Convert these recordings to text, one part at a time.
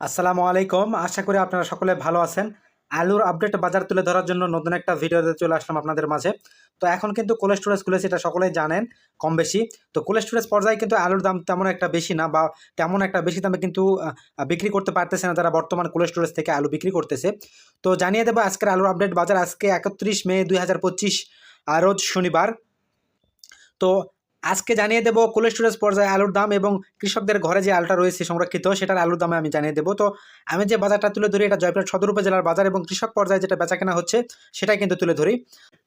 আসসালামু আলাইকুম। আশা করি আপনারা সকলে ভালো আছেন। আলুর আপডেট বাজার তুলে ধরার জন্য নতুন একটা ভিডিওতে চলে আসলাম আপনাদের মাঝে। তো এখন কিন্তু কোল্ড স্টোরেজ খুলেছে, এটা সকলেই জানেন কম বেশি। তো কোল্ড স্টোরেজ পর্যায়ে কিন্তু আলুর দাম তেমন একটা বেশি না বা তেমন একটা বেশি দামে কিন্তু বিক্রি করতে পারতেছে না যারা বর্তমান কোল্ড স্টোরেজ থেকে আলু বিক্রি করতেছে। তো জানিয়ে দেবো আজকের আলুর আপডেট বাজার আজকে একত্রিশ মে দুই হাজার পঁচিশ রোজ শনিবার। তো আজকে জানিয়ে দেবো কোল্ড স্টোরেজ পর্যায়ে আলুর দাম এবং কৃষকদের ঘরে যে আলুটা রয়েছে সংরক্ষিত সেটার আলুর দামে আমি জানিয়ে দেবো। তো আমি যে বাজারটা তুলে ধরি এটা জয়পুরহাট সদর উপজেলার বাজার এবং কৃষক পর্যায়ে যেটা বেচা কেনা হচ্ছে সেটাই কিন্তু তুলে ধরি।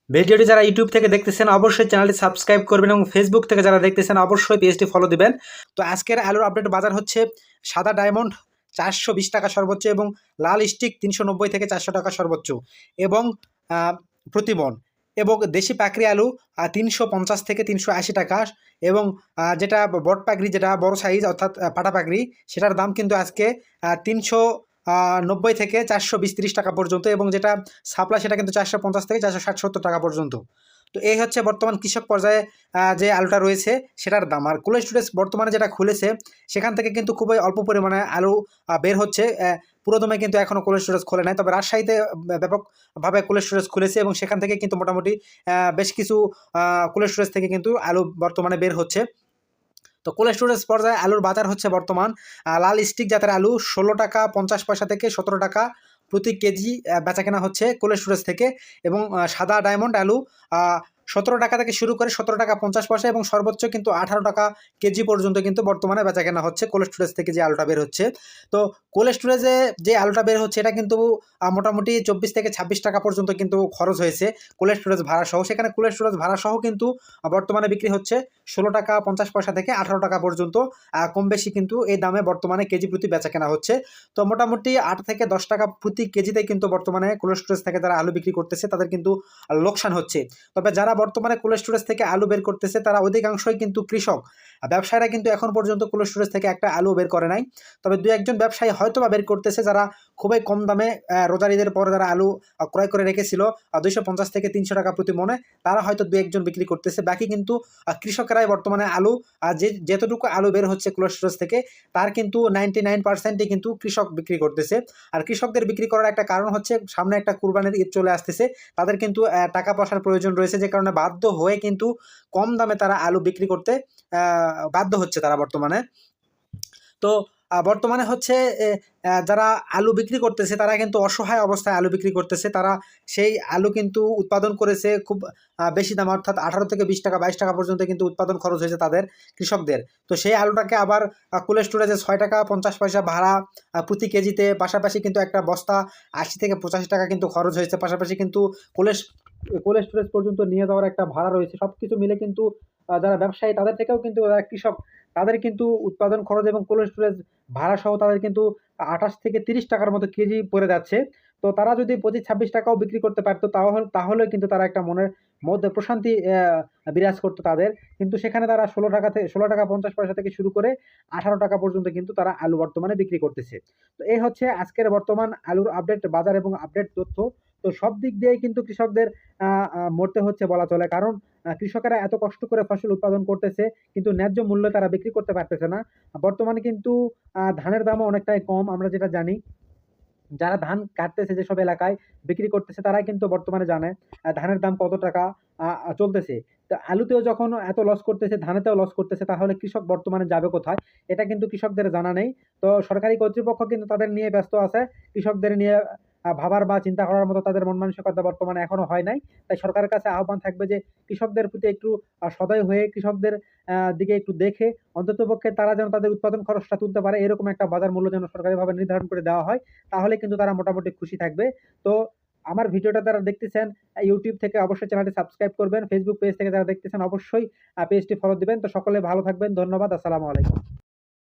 ভিডিওটি যারা ইউটিউব থেকে দেখতেছেন অবশ্যই চ্যানেলটি সাবস্ক্রাইব করবেন এবং ফেসবুক থেকে যারা দেখতেছেন অবশ্যই পেজটি ফলো দিবেন। তো আজকের আলুর আপডেট বাজার হচ্ছে সাদা ডায়মন্ড চারশো বিশ টাকা সর্বোচ্চ এবং লাল স্টিক তিনশো নব্বই থেকে চারশো টাকা সর্বোচ্চ এবং আহ, প্রতিমন এবং দেশি পাকড়ি আলু তিনশো পঞ্চাশ থেকে তিনশো আশি টাকা এবং যেটা বট পাকড়ি যেটা বড় সাইজ অর্থাৎ পাটা পাকড়ি সেটার দাম কিন্তু আজকে তিনশো নব্বই থেকে চারশো বিশ টাকা পর্যন্ত এবং যেটা সাপ্লা সেটা কিন্তু চারশো পঞ্চাশ থেকে চারশো ষাট সত্তর টাকা পর্যন্ত। তো এই হচ্ছে বর্তমান কৃষক পর্যায়ে যে আলুটা রয়েছে সেটার দাম। আর কোল্ড স্টোরেজ বর্তমানে যেটা খুলেছে, সেখান থেকে কিন্তু খুবই অল্প পরিমাণে আলু বের হচ্ছে পুরোদমে কিন্তু এখনও কোল্ড স্টোরেজ খোলে নাই। তবে রাজশাহীতে ব্যাপকভাবে কোল্ড স্টোরেজ খুলেছে এবং সেখান থেকে কিন্তু মোটামুটি বেশ কিছু কোল্ড স্টোরেজ থেকে কিন্তু আলু বর্তমানে বের হচ্ছে। তো কোল্ড স্টোরেজ পর্যায়ে আলুর বাজার হচ্ছে বর্তমান লাল স্টিক জাতের আলু ষোলো টাকা পঞ্চাশ পয়সা থেকে সতেরো টাকা প্রতি কেজি বেচাকেনা বেচা কেনা হচ্ছে কোল্ড স্টোরেজ থেকে এবং সাদা ডায়মন্ড আলু সতেরো টাকা থেকে শুরু করে সতেরো টাকা পঞ্চাশ পয়সা এবং সর্বোচ্চ কিন্তু আঠারো টাকা কেজি পর্যন্ত কিন্তু বর্তমানে বেচা কেনা হচ্ছে কোল্ড স্টোরেজ থেকে যে আলুটা বের হচ্ছে। তো কোল্ড স্টোরেজে যে আলুটা বের হচ্ছে, এটা কিন্তু মোটামুটি চব্বিশ থেকে ছাব্বিশ টাকা পর্যন্ত কিন্তু খরচ হয়েছে কোল্ড স্টোরেজ ভাড়া সহ। সেখানে কোল্ড স্টোরেজ ভাড়া সহ কিন্তু বর্তমানে বিক্রি হচ্ছে ষোলো টাকা পঞ্চাশ পয়সা থেকে আঠারো টাকা পর্যন্ত কম বেশি কিন্তু এই দামে বর্তমানে কেজি প্রতি বেচা কেনা হচ্ছে। তো মোটামুটি আট থেকে দশ টাকা প্রতি কেজিতে কিন্তু বর্তমানে কোল্ড স্টোরেজ থেকে যারা আলু বিক্রি করতেছে, তাদের কিন্তু লোকসান হচ্ছে। তবে যারা বর্তমানে কোল্ড স্টোরেজ থেকে আলু বের করতেছে তারা অধিকাংশই কিন্তু কৃষক। ব্যবসায়ীরা কিন্তু এখন পর্যন্ত কোল্ড স্টোরেজ থেকে একটা আলু বের করে নাই। তবে দু একজন ব্যবসায়ী হয়তো বা বের করতেছে যারা খুবই কম দামে আহ, রোজার ঈদের পরে যারা আলু ক্রয় করে রেখেছিল দুইশো পঞ্চাশ থেকে তিনশো টাকা প্রতি মনে তারা হয়তো দু একজন বিক্রি করতেছে। বাকি কিন্তু কৃষকেরাই বর্তমানে আলু যে যেতটুকু আলু বের হচ্ছে কোল্ড স্টোরেজ থেকে তার কিন্তু নাইনটি নাইন পার্সেন্টই কিন্তু কৃষক বিক্রি করতেছে। আর কৃষকদের বিক্রি করার একটা কারণ হচ্ছে সামনে একটা কুরবানির ঈদ চলে আসতেছে তাদের কিন্তু টাকা পয়সার প্রয়োজন রয়েছে যে কারণে বাধ্য হয়ে কিন্তু কম দামে তারা আলু বিক্রি করতে বাধ্য হচ্ছে তারা বর্তমানে। তো বর্তমানে হচ্ছে যারা আলু বিক্রি করতেছে, তারা কিন্তু অসহায় অবস্থায় আলু বিক্রি করতেছে। তারা সেই আলু কিন্তু উৎপাদন করেছে খুব বেশি দাম, অর্থাৎ আঠারো থেকে বিশ টাকা, বাইশ টাকা পর্যন্ত কিন্তু উৎপাদন খরচ হয়েছে তাদের কৃষকদের। তো সেই আলুটাকে আবার কোল্ড স্টোরেজে ছয় টাকা পঞ্চাশ পয়সা ভাড়া প্রতি কেজিতে, পাশাপাশি কিন্তু একটা বস্তা আশি থেকে পঁচাশি টাকা কিন্তু খরচ হয়েছে। পাশাপাশি কিন্তু কোল্ড কোল্ড স্টোরেজ পর্যন্ত নিয়ে যাওয়ার একটা ভাড়া রয়েছে। সব কিছু মিলে কিন্তু যারা ব্যবসায়ী, তাদের থেকেও কিন্তু যারা কৃষক, তাদের কিন্তু উৎপাদন খরচ এবং কোল্ড স্টোরেজ ভাড়া সহ তাদের কিন্তু আঠাশ থেকে তিরিশ টাকার মতো কেজি পড়ে যাচ্ছে। তো তারা যদি পঁচিশ, ছাব্বিশ টাকাও বিক্রি করতে পারতো, তাহলে তাহলে কিন্তু তারা একটা মনের মধ্যে প্রশান্তি বিরাজ করতো তাদের। কিন্তু সেখানে তারা ষোলো টাকা থেকে ষোলো টাকা পঞ্চাশ পয়সা থেকে শুরু করে আঠারো টাকা পর্যন্ত কিন্তু তারা আলু বর্তমানে বিক্রি করতেছে। তো এই হচ্ছে আজকের বর্তমান আলুর আপডেট বাজার এবং আপডেট তথ্য। তো সব দিক দিয়েই কিন্তু কৃষকদের মরতে হচ্ছে বলা চলে। কারণ কৃষকেরা এত কষ্ট করে ফসল উৎপাদন করতেছে, কিন্তু ন্যায্য মূল্য তারা বিক্রি করতে পারতেছে না। বর্তমানে কিন্তু ধানের দামও অনেকটাই কম, আমরা যেটা জানি। যারা ধান কাটতেছে যেসব এলাকায়, বিক্রি করতেছে তারাই কিন্তু বর্তমানে জানে ধানের দাম কত টাকা চলতেছে। তো আলুতেও যখন এত লস করতেছে, ধানেতেও লস করতেছে, তাহলে কৃষক বর্তমানে যাবে কোথায়? এটা কিন্তু কৃষকদের জানা নেই। তো সরকারি কর্তৃপক্ষ কিন্তু তাদের নিয়ে ব্যস্ত আছে। কৃষকদের নিয়ে ভাবার বা চিন্তা করার মতো তাদের মন মানসিকতা বর্তমানে এখনও হয় নাই। তাই সরকারের কাছে আহ্বান থাকবে যে কৃষকদের প্রতি একটু সদয় হয়ে কৃষকদের দিকে একটু দেখে অন্ততপক্ষে তারা যেন তাদের উৎপাদন খরচটা তুলতে পারে, এরকম একটা বাজার মূল্য যেন সরকারিভাবে নির্ধারণ করে দেওয়া হয়, তাহলে কিন্তু তারা মোটামুটি খুশি থাকবে। তো আমার ভিডিওটা যারা দেখতেছেন ইউটিউব থেকে অবশ্যই চ্যানেলটি সাবস্ক্রাইব করবেন ফেসবুক পেজ থেকে যারা দেখতেছেন, অবশ্যই পেজটি ফলো দিবেন। তো সকলে ভালো থাকবেন, ধন্যবাদ, আসসালামু আলাইকুম।